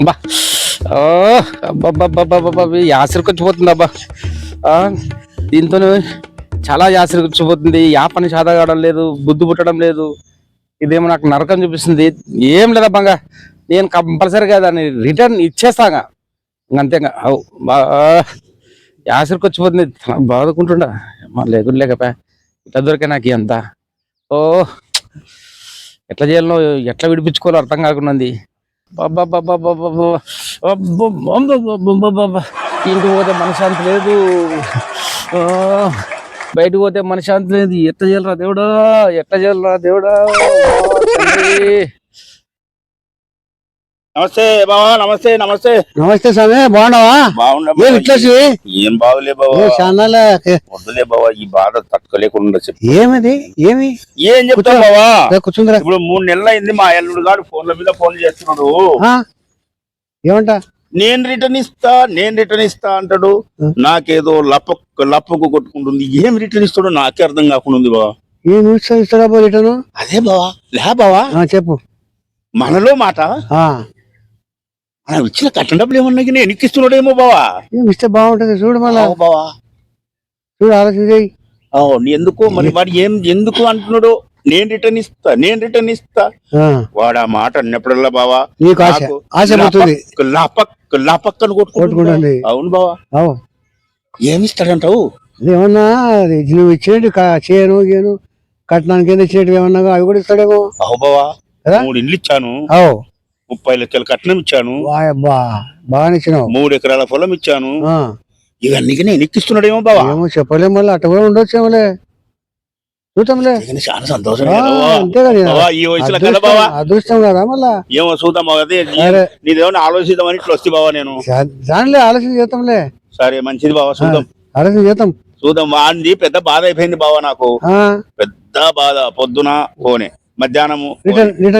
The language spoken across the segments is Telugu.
అబ్బా. ఓ అబ్బబ్బబ్బబ్బబ్బబ్బ. యాసరికి వచ్చిపోతుంది అబ్బా. ఆ, దీంతో చాలా యాసరికి వచ్చిపోతుంది యా పని సాధ కావడం లేదు బుద్ధి పుట్టడం లేదు. ఇదేమో నాకు నరకం చూపిస్తుంది. ఏం లేదా బంగా నేను కంపల్సరీగా దాన్ని రిటర్న్ ఇచ్చేస్తాగా అంతేగా అవు బా యాసరికి వచ్చిపోతుంది బాదుకుంటుండా లేకుండా లేకపోయా ఇట్లా దొరికే నాకు ఎంత ఓ ఎట్లా చేయాలో ఎట్లా విడిపించుకోవాలో అర్థం కాకుండా ఉంది. ఇంటికి పోతే మనశాంతి లేదు. బయటకు పోతే మనశాంతి లేదు. ఎట్ట చేయాలరా దేవుడా? ఎట్ట చేయాలరా దేవుడా? నమస్తే బావా నమస్తే నమస్తే. నమస్తే స్వామి బాగున్నావా? బాగున్నా ఏ. ఇట్లా బాగులే బావా. చాన్నాళ్ళ వద్దులే బావా ఈ బాధ తట్టుకోలేకుండా చెప్పు. ఏమది? ఏమి? ఏం చెప్తావు బావా? కూర్చుందిరా. ఇప్పుడు మూడు నెలలు అయింది మా అల్లుడు గారు ఫోన్ల మీద ఫోన్ చేస్తున్నాడు? ఏమంట? నేను రిటర్న్ ఇస్తా నేను రిటర్న్ ఇస్తా అంటాడు. నాకేదో లప్ప లప్పకు కొట్టుకుంటుంది. ఏం రిటర్న్ ఇస్తాడో నాకే అర్థం కాకుండా ఉంది బావా. ఏం ఇస్తా ఇస్తారా బో రిటర్ను? అదే బావా. లే బావా. ఆ, చెప్పు. మనలో మాట. మనం ఇచ్చిన కట్టిన డబ్బులు ఏమన్నా కానీ ఎన్నికిస్తున్నాడేమో బావా. ఏం ఇస్తే బాగుంటది చూడు మళ్ళా. అవు బావా. చూడు ఆలోచన చేయి అవు నీ ఎందుకు? మరి వాడు ఏం ఎందుకు అంటున్నాడు? నేను రిటర్న్ ఇస్తా నేను రిటర్న్ ఇస్తా. ఆ, వాడు ఆ మాట అన్నప్పుడల్లా బావా నీకు ఆశ నాకు ఆశ లపక్ లపక్ లపక్కను కొట్టుకుంటుంది. కొట్టుకుంటుంది. అవును బావా. అవు. ఏమి ఇస్తాడంటావు ఏమన్నా అది నువ్వు ఇచ్చేటి చేయను గేను కట్నానికి ఏమన్నా అవి కూడా ఇస్తాడేమో. అవు బావా. కదా? మూడు ఇండ్లు ఇచ్చాను. అవు. ముప్పై లక్షల కట్నం ఇచ్చాను. వాయబ్బా బాగా ఇచ్చినావు. మూడు ఎకరాల పొలం ఇచ్చాను. ఆ, ఇవన్నీ నేను ఎక్కిస్తున్నాడేమో బావా. ఏమో చెప్పలేం మళ్ళీ అట్ట కూడా ఉండొచ్చు ఏమోలే చూద్దాంలే చాలా సంతోషం. అంతే కదా బావా, ఈ వయసులో కదా అదృష్టం బావా. అదృష్టం కదా మళ్ళా. ఏమో చూద్దాం. అదే. నీదేమన్నా ఆలోచిద్దామని ఇట్లా వస్తే బావా నేను. దానిలే ఆలోచన చేద్దాంలే. సరే మంచిది బావా చూద్దాం. ఆలోచన చేద్దాం. చూద్దాం వాడిది పెద్ద బాధ అయిపోయింది బావా నాకు. పెద్ద బాధ పొద్దున ఫోనే మధ్యాహ్నము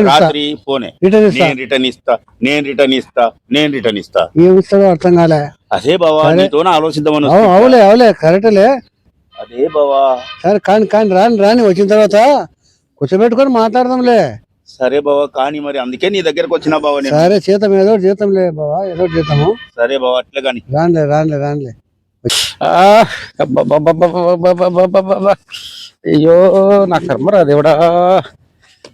రాత్రి పోనే. నేను రిటర్న్ ఇస్తా. నేను రిటర్న్ ఇస్తా. నేను రిటర్న్ ఇస్తా. ఏమి ఇస్తాడో అర్థం కాలే. అదే బావా నీతోనే ఆలోచిద్దామని అవులే అవులే కరెక్ట్లే. అదే బావా. సరే కానీ కానీ రాని రాని వచ్చిన తర్వాత కూర్చోబెట్టుకొని మాట్లాడదాంలే. సరే బావా కానీ మరి అందుకే నీ దగ్గరకు వచ్చిన బాబా సరే జీతం ఏదో జీతంలే బాబా ఏదో జీతము సరే బావా అట్లే కానీ. రానులే రానులే రానులే. అయ్యో నా కర్మరా దేవుడా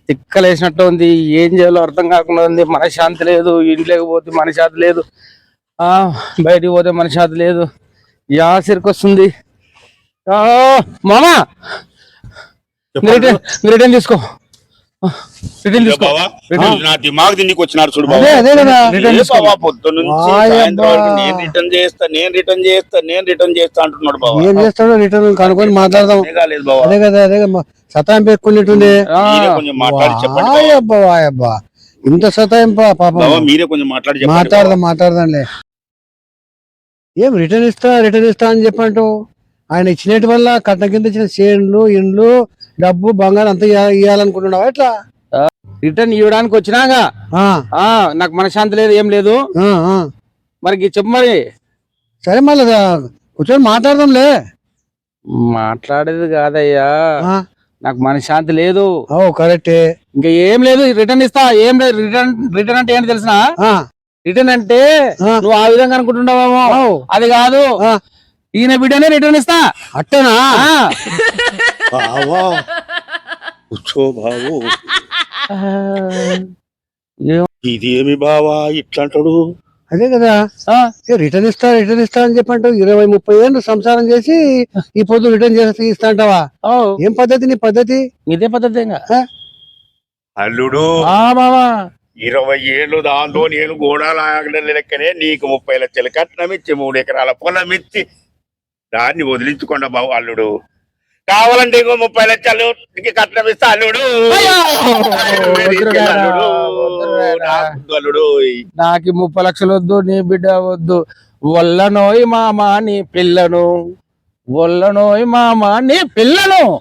తిక్కలేసినట్టు ఉంది ఏం చేయాలో అర్థం కాకుండా ఉంది. మనశ్శాంతి లేదు ఇంట్లోకి పోతే మనశ్శాంతి లేదు. ఆ బయటికి పోతే మనశ్శాంతి లేదు. యాసిరికి వస్తుంది. ఆ, మామా! రిటర్న్ తీసుకో. రిటర్న్ తీసుకో. నా దిమాగ్ దీనికి వచ్చినాడు చూడు నేను రిటర్న్ చేస్తా నేను రిటర్న్ చేస్తా నేను రిటర్న్ చేస్తా అంటున్నాడు బావా. ఏం చేస్తాడో రిటర్న్ కనుక్కొని మాట్లాడదాం. అదే కదా అదే కదా. సతాయింపు చెప్పండి బావా. వాయబ్బా వాయబ్బా ఇంత సతాయింప పాపం. బావా మీరే కొంచెం మాట్లాడి చెప్పండి బావా. మాట్లాడదాం మాట్లాడదాంలే. ఏం రిటర్న్ ఇస్తా రిటర్న్ ఇస్తా అని చెప్పంటూ? ఆయన ఇచ్చినట్టు వల్ల కట్న కింద ఇచ్చిన చేన్లు ఇండ్లు డబ్బు బంగారం అంతా ఇయ్యాలనుకుంటున్నావా ఎట్లా? రిటర్న్ ఇవ్వడానికి వచ్చినాగా ఆ, ఆ నాకు మనశ్శాంతి లేదు ఏం లేదు. మరి చెప్పు మరి. సరే మళ్ళీ కూర్చొని మాట్లాడదాంలే. మాట్లాడేది కాదయ్యా. ఆ, నాకు మనశ్శాంతి లేదు. ఓ కరెక్టే. ఇంకా ఏం లేదు రిటర్న్ ఇస్తా. ఏం లేదు రిటర్న్ రిటర్న్ అంటే ఏంటి తెలిసిన? ఆ, రిటర్న్ అంటే. నువ్వు ఆ విధంగా అనుకుంటున్నావేమో ఓ, అది కాదు. ఈయన బిడ్డనే రిటర్న్ ఇస్తా. అట్టనా? ఆ. బావా కూర్చో బావు ఏం- ఇదేమి బావా ఇట్లా అంటాడు అదే కదా. రిటర్న్ ఇస్తా రిటర్న్ ఇస్తా అని చెప్పంటూ ఇరవై ముప్పై ఏళ్ళు సంసారం చేసి ఈ పొద్దు రిటర్న్ చేసి ఇస్తా అంటావా? ఏం పద్ధతి నీ పద్ధతి? ఇదే పద్ధతి? అల్లుడు ఆ బావా ఇరవై ఏళ్ళు దాంతో నేను గోడాల లెక్కనే నీకు ముప్పై లక్షల కట్నం ఇచ్చి మూడు ఎకరాల పొలం ఇచ్చి దాన్ని వదిలించుకోండి బాబు అల్లుడు. కావాలంటే ఇంకో ముప్పై లక్షలు నీకు కట్నం ఇస్తా అల్లుడు. నాకు ముప్పై లక్షలు వద్దు నీ బిడ్డ వద్దు. ఒళ్ళనోయ్ మామా నీ పిల్లను. ఒళ్ళనోయ్ మామా నీ పిల్లను.